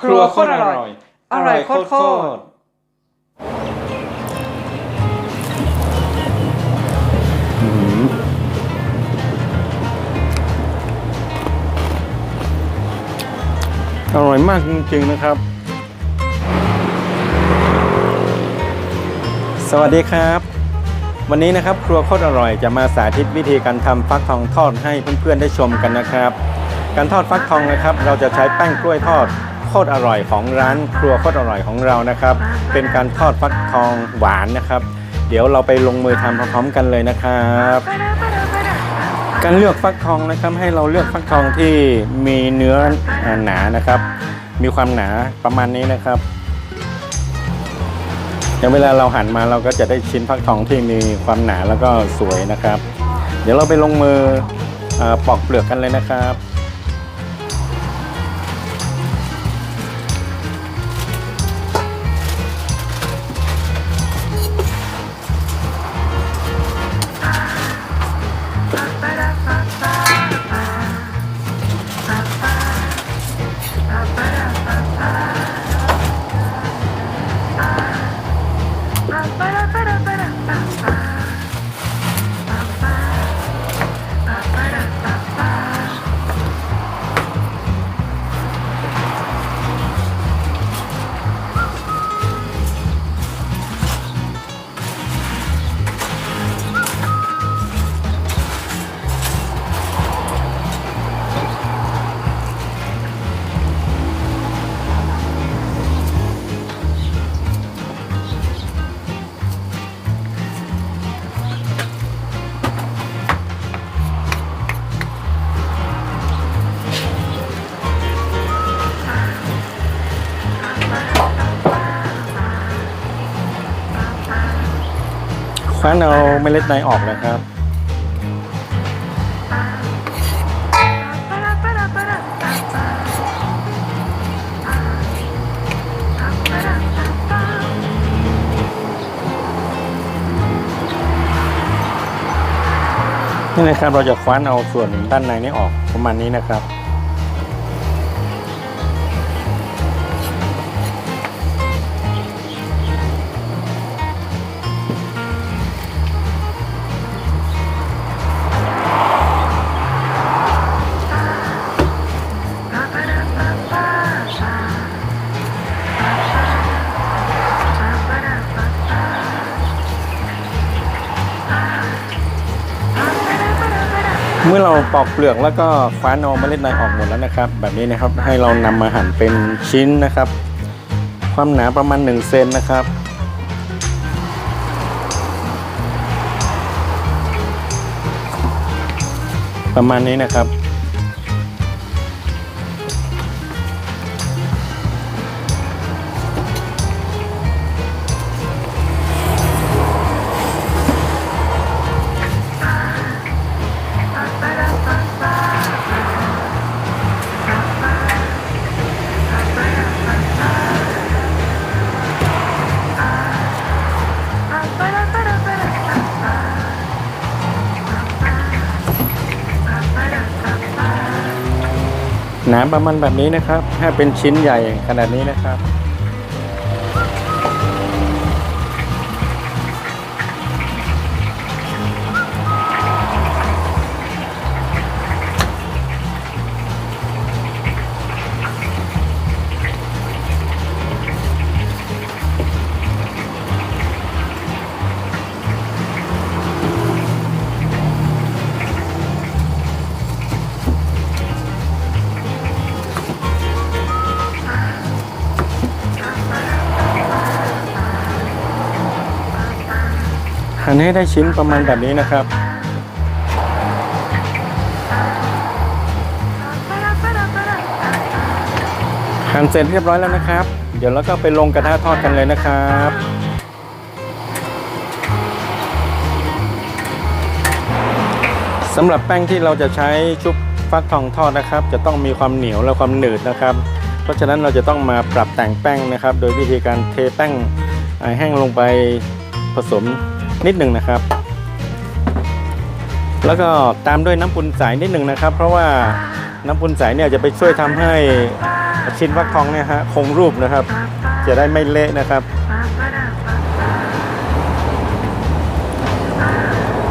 ครัวโคตรอร่อย อร่อยโคตรโคตรอื้อหืออร่อยมากจริงๆนะครับ สวัสดีครับ วันนี้นะครับครัวโคตรอร่อยจะมาสาธิตวิธีการทำฟักทองทอดให้เพื่อนๆได้ชมกันนะครับ การทอดฟักทองนะครับ เราจะใช้แป้งกล้วยทอด โคตรอร่อยของร้านครัวโคตรอร่อยของเรานะครับ เป็นการทอดฟักทองหวานนะครับ เดี๋ยวเราไปลงมือทำพร้อมๆกันเลยนะครับ การเลือกฟักทองนะครับให้เราเลือกฟักทองที่มีเนื้อหนานะครับ มีความหนาประมาณนี้นะครับอย่างเวลาเราหั่นมาเราก็จะได้ชิ้นฟักทองที่มีความหนาแล้วก็สวยนะครับ เดี๋ยวเราไปลงมือเออปอกเปลือกกันเลยนะครับ คว้านเอาเมล็ดในออกนะครับ นี่นะครับเราจะคว้านเอาส่วนด้านในนี้ออกประมาณนี้นะครับ อเราปอกเปลือกแล้วก็คว้านเอาเมล็ดในออกหมดแล้วนะครับ แบบนี้นะครับให้เรานำมาหั่นเป็นชิ้นนะครับ ความหนาประมาณ1เซนนะครับประมาณนี้นะครับ นาประมาณแบบนี้นะครับให้เป็นชิ้นใหญ่ขนาดนี้นะครับ ให้ได้ชิ้นประมาณแบบนี้นะครับ หั่นเสร็จเรียบร้อยแล้วนะครับ เดี๋ยวเราก็ไปลงกระทะทอดกันเลยนะครับสำหรับแป้งที่เราจะใช้ชุบฟักทองทอดนะครับ จะต้องมีความเหนียวและความหนืดนะครับ เพราะฉะนั้นเราจะต้องมาปรับแต่งแป้งนะครับ โดยวิธีการเทแป้งแห้งลงไปผสม นิดหนึ่งนะครับ แล้วก็ตามด้วยน้ำปุนใสนิดหนึ่งนะครับ เพราะว่าน้ำปุนใสเนี่ยจะไปช่วยทำให้ชิ้นฟักทองเนี่ยฮะคงรูปนะครับ จะได้ไม่เละนะครับ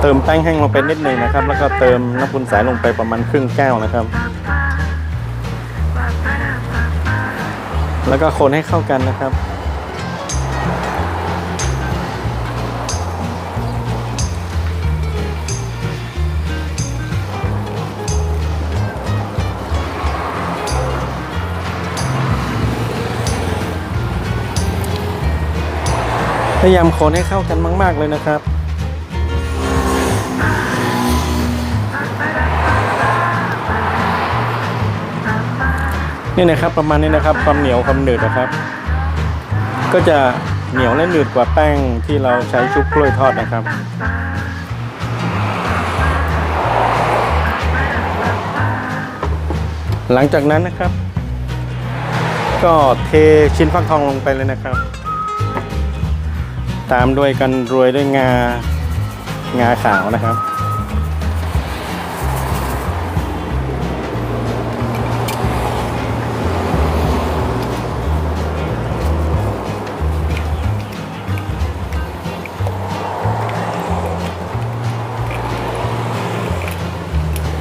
เติมแป้งแห้งลงไปนิดหนึ่งนะครับ แล้วก็เติมน้ำพุนใสลงไปประมาณครึ่งแก้วนะครับ แล้วก็คนให้เข้ากันนะครับ ยายามคนให้เข้ากันมาก ๆ เลยนะครับ นี่นะครับประมาณนี้นะครับ ความเหนียวความหนืดนะครับ ก็จะเหนียวและหนืดกว่าแป้งที่เราใช้ชุบกล้วยทอดนะครับหลังจากนั้นนะครับ ก็เทชิ้นฟักทองลงไปเลยนะครับ ตามด้วยกันรวยด้วยงางาขาวนะครับ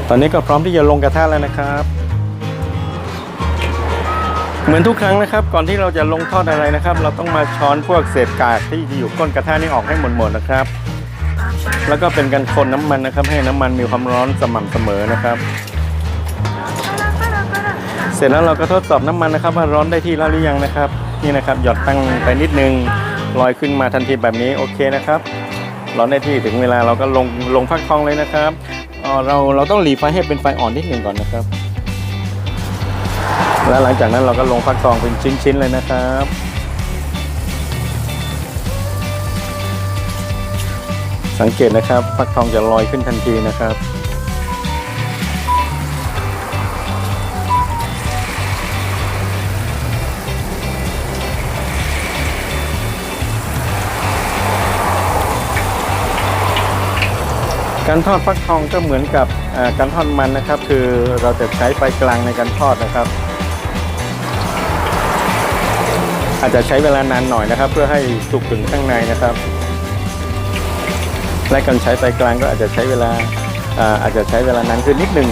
ตอนนี้ก็พร้อมที่จะลงกระทะแล้วนะครับ เหมือนทุกครั้งนะครับ ก่อนที่เราจะลงทอดอะไรนะครับ เราต้องมาช้อนพวกเศษกากที่อยู่ก้นกระทะนี่ออกให้หมดหมดๆนะครับ แล้วก็เป็นการคนน้ำมันนะครับ ให้น้ำมันมีความร้อนสม่ำเสมอนะครับ เสร็จแล้วเราก็ทดสอบน้ำมันนะครับ ว่าร้อนได้ที่แล้วหรือยังนะครับ นี่นะครับหยอดตั้งไปนิดนึงลอยขึ้นมาทันทีแบบนี้โอเคนะครับ ร้อนได้ที่ถึงเวลาเราก็ลงลงฟักทองเลยนะครับเเราเราต้องหลีไฟให้เป็นไฟอ่อนนิดหนึ่งก่อนนะครับ แล้วหลังจากนั้นเราก็ลงฟักทองเป็นชิ้นๆเลยนะครับสังเกตนะครับฟักทองจะลอยขึ้นทันทีนะครับ การทอดฟักทองก็เหมือนกับการทอดมันนะครับ คือเราจะใช้ไฟกลางในการทอดนะครับ อาจจะใช้เวลานานหน่อยนะครับ เพื่อให้สุกถึงข้างในนะครับ และการใช้ไฟกลางก็อาจจะใช้เวลาอ่าอาจจะใช้เวลานานขึ้นนิดหนึ่ง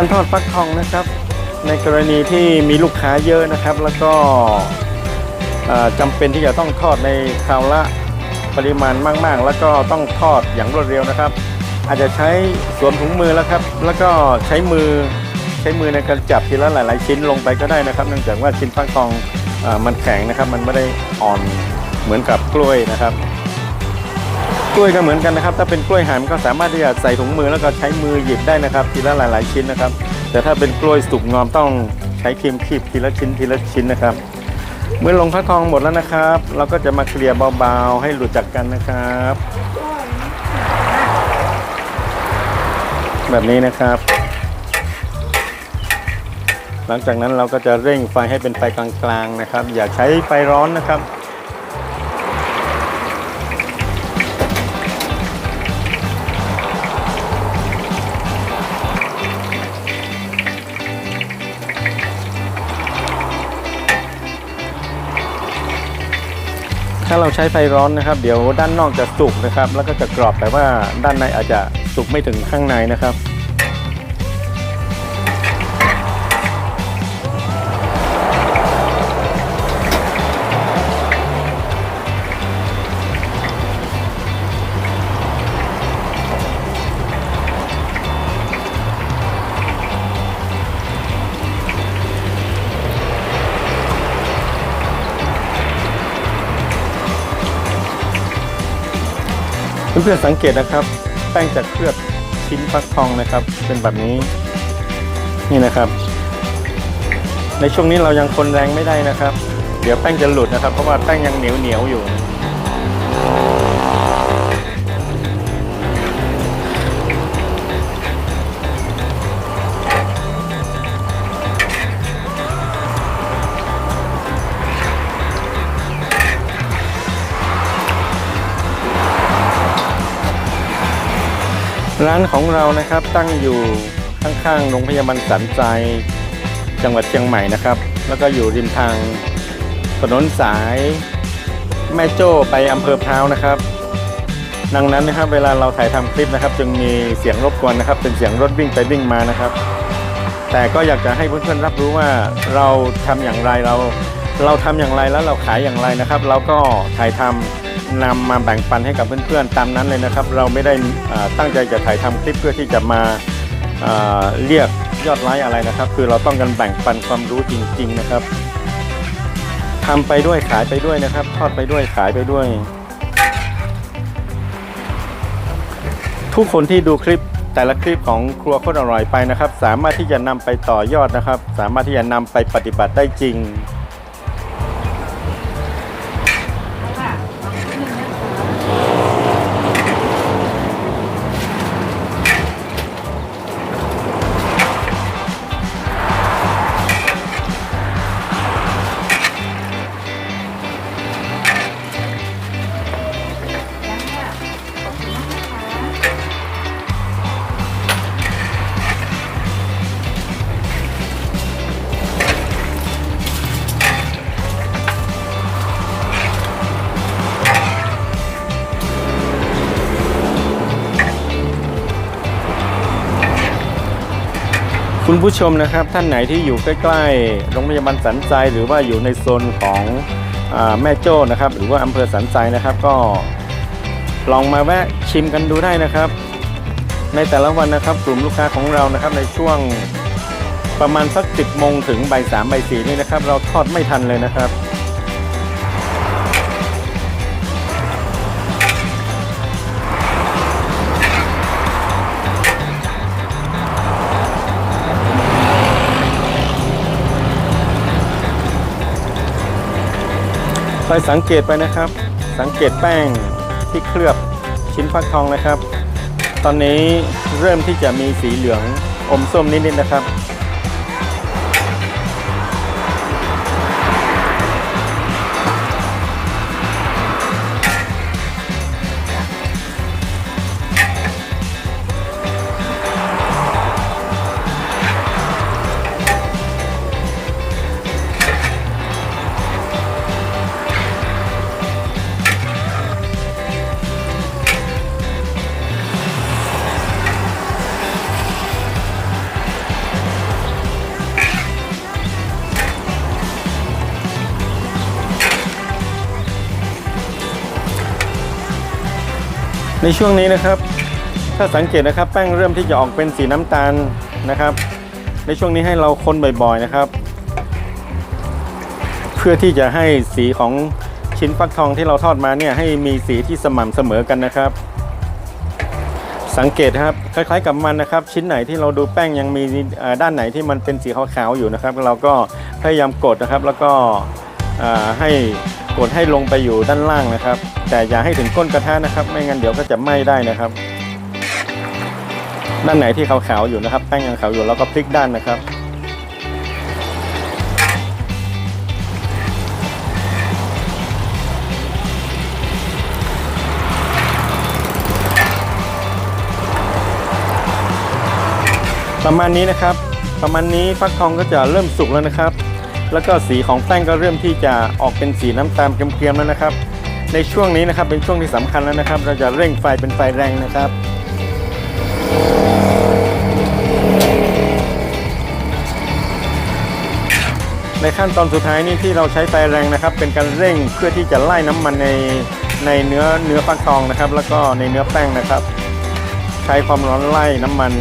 การทอดฟักทองนะครับ ในกรณีที่มีลูกค้าเยอะนะครับ แล้วก็เอ่อจำเป็นที่จะต้องทอดในคราวละปริมาณมาก ๆ แล้วก็ต้องทอดอย่างรวดเร็วนะครับ อาจจะใช้สวมถุงมือแล้วครับ แล้วก็ใช้มือใช้มือในการจับทีละหลาย ๆ ชิ้นลงไปก็ได้นะครับ เนื่องจากว่าชิ้นฟักทองอมันแข็งนะครับ มันไม่ได้อ่อนเหมือนกับกล้วยนะครับ กล้วยก็เหมือนกันนะครับ ถ้าเป็นกล้วยหามก็สามารถที่จะใส่ถุงมือแล้วก็ใช้มือหยิบได้นะครับ ทีละหลาย ๆ ชิ้นนะครับ แต่ถ้าเป็นกล้วยสุกงอมต้องใช้ครีมคีบทีละชิ้นทีละชิ้นนะครับ เมื่อลงฟักทองหมดแล้วนะครับ เราก็จะมาเคลียร์เบา ๆ ให้หลุดจากกันนะครับ แบบนี้นะครับ หลังจากนั้นเราก็จะเร่งไฟให้เป็นไฟกลางๆนะครับ อย่าใช้ไฟร้อนนะครับ ถ้าเราใช้ไฟร้อนนะครับ เดี๋ยวด้านนอกจะสุกนะครับ แล้วก็จะกรอบแต่ว่าด้านในอาจจะสุกไม่ถึงข้างในนะครับ เพื่อนๆสังเกตนะครับ แป้งจะเคลือบชิ้นฟักทองนะครับ เป็นแบบนี้ นี่นะครับ ในช่วงนี้เรายังคนแรงไม่ได้นะครับ เดี๋ยวแป้งจะหลุดนะครับ เพราะว่าแป้งยังเหนียวเหนียวอยู่ ร้านของเรานะครับตั้งอยู่ข้างๆโรงพยาบาลสันใจจังหวัดเชียงใหม่นะครับ แล้วก็อยู่ริมทางถนนสายแม่โจ้ไปอำเภอพร้าวนะครับ ดังนั้นนะครับเวลาเราถ่ายทำคลิปนะครับ จึงมีเสียงรบกวนนะครับ เป็นเสียงรถวิ่งไปวิ่งมานะครับ แต่ก็อยากจะให้เพื่อนๆรับรู้ว่าเราทำอย่างไรเรา เราทำอย่างไรแล้วเราขายอย่างไรนะครับ เราก็ถ่ายทำ นำมาแบ่งปันให้กับเพื่อนๆตามนั้นเลยนะครับ เราไม่ได้ตั้งใจจะถ่ายทำคลิปเพื่อที่จะมาอ่าเรียกยอดไลค์อะไรนะครับ คือเราต้องการแบ่งปันความรู้จริง ๆนะครับทำไปด้วยขายไปด้วยนะครับ ทอดไปด้วยขายไปด้วย ทุกคนที่ดูคลิปแต่ละคลิปของครัวโคตรอร่อยไปนะครับ สามารถที่จะนำไปต่อยอดนะครับ สามารถที่จะนำไปปฏิบัติได้จริง คุณผู้ชมนะครับท่านไหนที่อยู่ใกล้ๆโรงพยาบาลสันทรายหรือว่าอยู่ในโซนของอแม่โจ้นะครับ หรือว่าอำเภอสันทรายนะครับ ก็ลองมาแวะชิมกันดูได้นะครับ ในแต่ละวันนะครับ กลุ่มลูกค้าของเรานะครับ ในช่วงประมาณสักสิบโมงถึงบ่ายสามบ่ายสี่นี่นะครับ เราทอดไม่ทันเลยนะครับ คอยสังเกตไปนะครับ สังเกตแป้งที่เคลือบชิ้นฟักทองนะครับ ตอนนี้เริ่มที่จะมีสีเหลืองอมส้มนิดๆนะครับ ในช่วงนี้นะครับ ถ้าสังเกตนะครับแป้งเริ่มที่จะออกเป็นสีน้ำตาลนะครับ ในช่วงนี้ให้เราคนบ่อยๆนะครับ เพื่อที่จะให้สีของชิ้นฟักทองที่เราทอดมาเนี่ยให้มีสีที่สม่ำเสมอกันนะครับ สังเกตครับคล้ายๆกับมันนะครับ ชิ้นไหนที่เราดูแป้งยังมีด้านไหนที่มันเป็นสีขาวๆอยู่นะครับ เราก็พยายามกดนะครับแล้วก็ให้กดให้ลงไปอยู่ด้านล่างนะครับ แต่อย่าให้ถึงก้นกระทะนะครับ ไม่งั้นเดี๋ยวก็จะไหม้ได้นะครับ ด้านไหนที่ขาวๆอยู่นะครับ แป้งยังขาวอยู่เราก็พลิกด้านนะครับประมาณนี้นะครับ ประมาณนี้ฟักทองก็จะเริ่มสุกแล้วนะครับ แล้วก็สีของแป้งก็เริ่มที่จะออกเป็นสีน้ำตาลเกรียมๆแล้วนะครับ ในช่วงนี้นะครับเป็นช่วงที่สำคัญแล้วนะครับ เราจะเร่งไฟเป็นไฟแรงนะครับ ในขั้นตอนสุดท้ายนี่ที่เราใช้ไฟแรงนะครับ เป็นการเร่งเพื่อที่จะไล่น้ำมันในในเนื้อเนื้อฟักทองนะครับ แล้วก็ในเนื้อแป้งนะครับ ใช้ความร้อนไล่น้ำมัน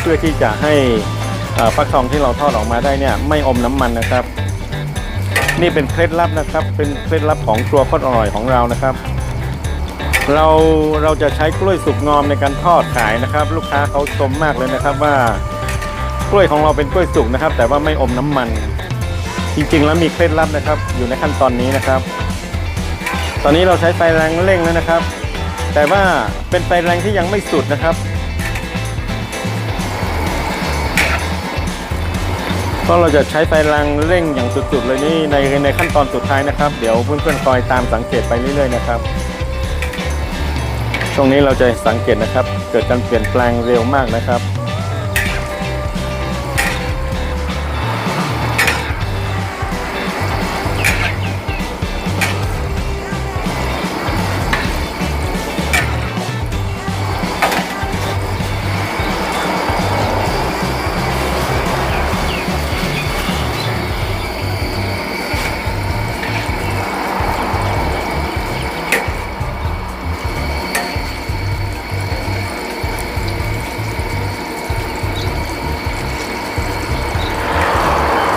เพื่อที่จะให้อ่อฟักทองที่เราทอดออกมาได้เนี่ยไม่อมน้ำมันนะครับ นี่เป็นเคล็ดลับนะครับ เป็นเคล็ดลับของครัวโคตรอร่อยของเรานะครับ เราเราจะใช้กล้วยสุกงอมในการทอดขายนะครับ ลูกค้าเขาชมมากเลยนะครับว่ากล้วยของเราเป็นกล้วยสุกนะครับ แต่ว่าไม่อมน้ำมัน จริงๆ แล้วมีเคล็ดลับนะครับ อยู่ในขั้นตอนนี้นะครับ ตอนนี้เราใช้ไฟแรงเร่งแล้วนะครับ แต่ว่าเป็นไฟแรงที่ยังไม่สุดนะครับ ก็เราจะใช้ไฟแรงเร่งอย่างสุดๆเลยนี่ในในขั้นตอนสุดท้ายนะครับ เดี๋ยวเพื่อนๆคอยตามสังเกตไปเรื่อยๆนะครับ ช่วงนี้เราจะสังเกตนะครับ เกิดการเปลี่ยนแปลงเร็วมากนะครับ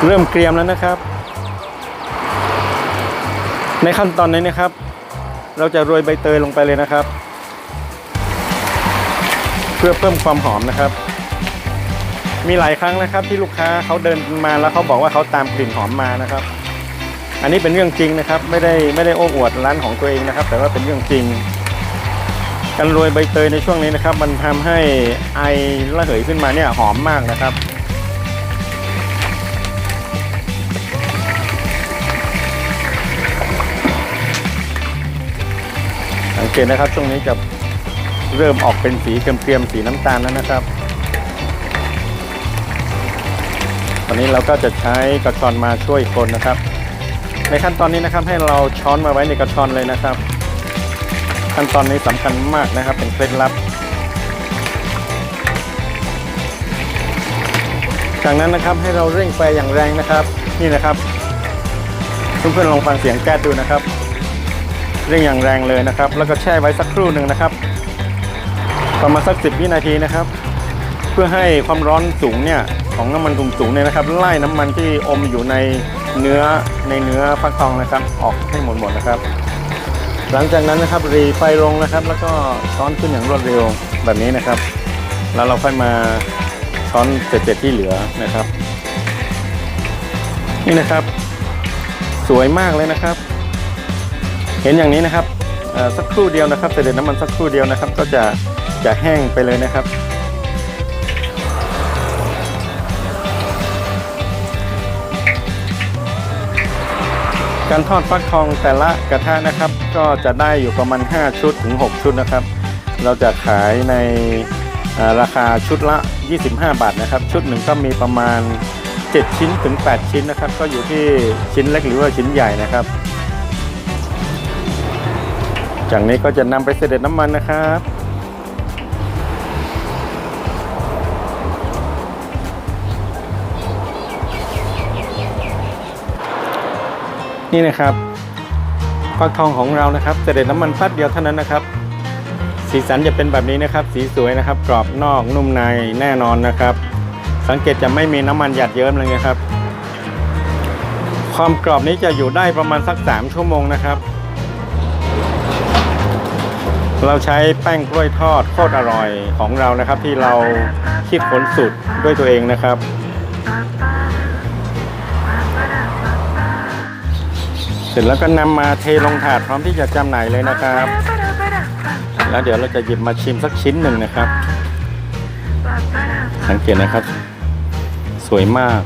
เริ่มเกรียมแล้วนะครับ ในขั้นตอนนี้นะครับ เราจะโรยใบเตยลงไปเลยนะครับ เพื่อเพิ่มความหอมนะครับ มีหลายครั้งนะครับที่ลูกค้าเขาเดินมาแล้วเขาบอกว่าเขาตามกลิ่นหอมมานะครับ อันนี้เป็นเรื่องจริงนะครับ ไม่ได้ไม่ได้โอ้อวดร้านของตัวเองนะครับ แต่ว่าเป็นเรื่องจริงการโรยใบเตยในช่วงนี้นะครับ มันทำให้ไอระเหยขึ้นมาเนี่ยหอมมากนะครับ เกตนะครับช่วงนี้จะเริ่มออกเป็นสีเกรียมๆสีน้ำตาลแล้วนะครับ ตอนนี้เราก็จะใช้กระชอนมาช่วยคนนะครับ ในขั้นตอนนี้นะครับให้เราช้อนมาไว้ในกระชอนเลยนะครับ ขั้นตอนนี้สำคัญมากนะครับ เป็นเคล็ดลับ จากนั้นนะครับให้เราเร่งไฟอย่างแรงนะครับ นี่นะครับ เพื่อนๆลองฟังเสียงแก๊สดูนะครับ เร่งอย่างแรงเลยนะครับ แล้วก็แช่ไว้สักครู่หนึ่งนะครับ ประมาณสักสิบวินาทีนะครับ เพื่อให้ความร้อนสูงเนี่ยของน้ำมันสูงๆเนี่ยนะครับไล่น้ำมันที่อมอยู่ในเนื้อในเนื้อฟักทองนะครับ ออกให้หมดหมดนะครับ หลังจากนั้นนะครับรีไฟลงนะครับ แล้วก็ช้อนขึ้นอย่างรวดเร็วแบบนี้นะครับ แล้วเราค่อยมาช้อนเศษๆที่เหลือนะครับ นี่นะครับ สวยมากเลยนะครับ เห็นอย่างนี้นะครับสักครู่เดียวนะครับเสด็จน้ำมันสักครู่เดียวนะครับ ก็จะจะแห้งไปเลยนะครับ การทอดฟักทองแต่ละกระทะนะครับ ก็จะได้อยู่ประมาณ 5 ชุดถึง 6 ชุดนะครับ เราจะขายในราคาชุดละ 25 บาทนะครับ ชุดหนึ่งก็มีประมาณ 7 ชิ้นถึง 8 ชิ้นนะครับ ก็อยู่ที่ชิ้นเล็กหรือว่าชิ้นใหญ่นะครับ จากนี้ก็จะนำไปเสด็จน้ำมันนะครับนี่นะครับฟักทองของเรานะครับเสด็จน้ำมันพัดเดียวเท่านั้นนะครับ สีสันจะเป็นแบบนี้นะครับ สีสวยนะครับ กรอบนอกนุ่มในแน่นอนนะครับ สังเกตจะไม่มีน้ำมันหยาดเยิ้มเลยนะครับ ความกรอบนี้จะอยู่ได้ประมาณสัก 3 ชั่วโมงนะครับ เราใช้แป้งกล้วยทอดโคตรอร่อยของเรานะครับ ที่เราคิดค้นสูตรด้วยตัวเองนะครับ เสร็จแล้วก็นำมาเทลงถาดพร้อมที่จะจำหน่ายเลยนะครับ แล้วเดี๋ยวเราจะหยิบมาชิมสักชิ้นหนึ่งนะครับ สังเกตนะครับ สวยมาก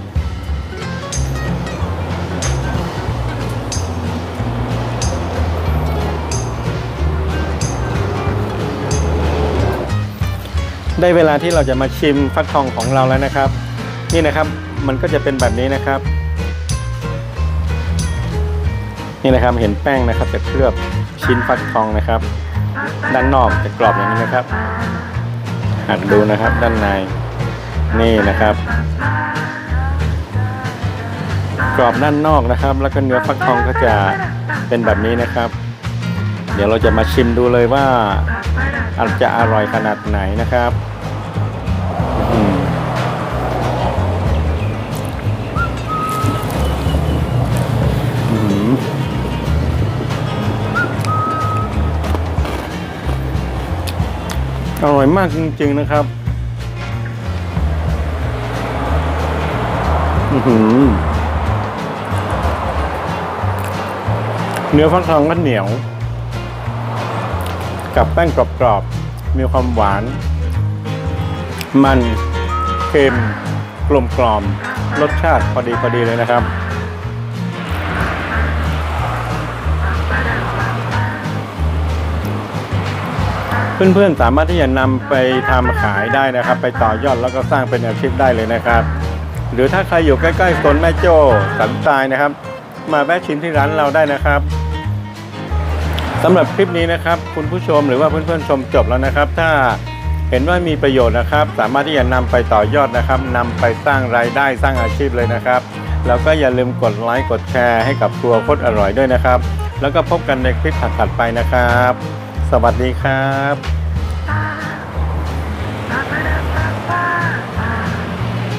ได้เวลาที่เราจะมาชิมฟักทองของเราแล้วนะครับ นี่นะครับมันก็จะเป็นแบบนี้นะครับ นี่นะครับเห็นแป้งนะครับจะเคลือบชิ้นฟักทองนะครับ ด้านนอกจะกรอบอย่างนี้นะครับหักดูนะครับด้านในนี่นะครับ กรอบด้านนอกนะครับ แล้วก็เนื้อฟักทองก็จะเป็นแบบนี้นะครับ เดี๋ยวเราจะมาชิมดูเลยว่า อาจจะอร่อยขนาดไหนนะครับอร่อยมากจริงๆนะครับ เนื้อฟักทองก็เหนียว กับแป้งกรอบๆ มีความหวาน มันเค็มกลมกล่อมรสชาติพอดีพอดีเลยนะครับ เพื่อนๆสามารถที่จะนำไปทำขายได้นะครับ ไปต่อยอดแล้วก็สร้างเป็นอาชีพได้เลยนะครับ หรือถ้าใครอยู่ใกล้ๆโซนแม่โจ้สันทรายนะครับ มาแวะชิมที่ร้านเราได้นะครับ สำหรับคลิปนี้นะครับ คุณผู้ชมหรือว่าเพื่อนๆชมจบแล้วนะครับ ถ้าเห็นว่ามีประโยชน์นะครับ สามารถที่จะนำไปต่อยอดนะครับนำไปสร้างรายได้สร้างอาชีพเลยนะครับ แล้วก็อย่าลืมกดไลค์กดแชร์ให้กับครัวโคตรอร่อยด้วยนะครับ แล้วก็พบกันในคลิปถัดๆไปนะครับ สวัสดีครับ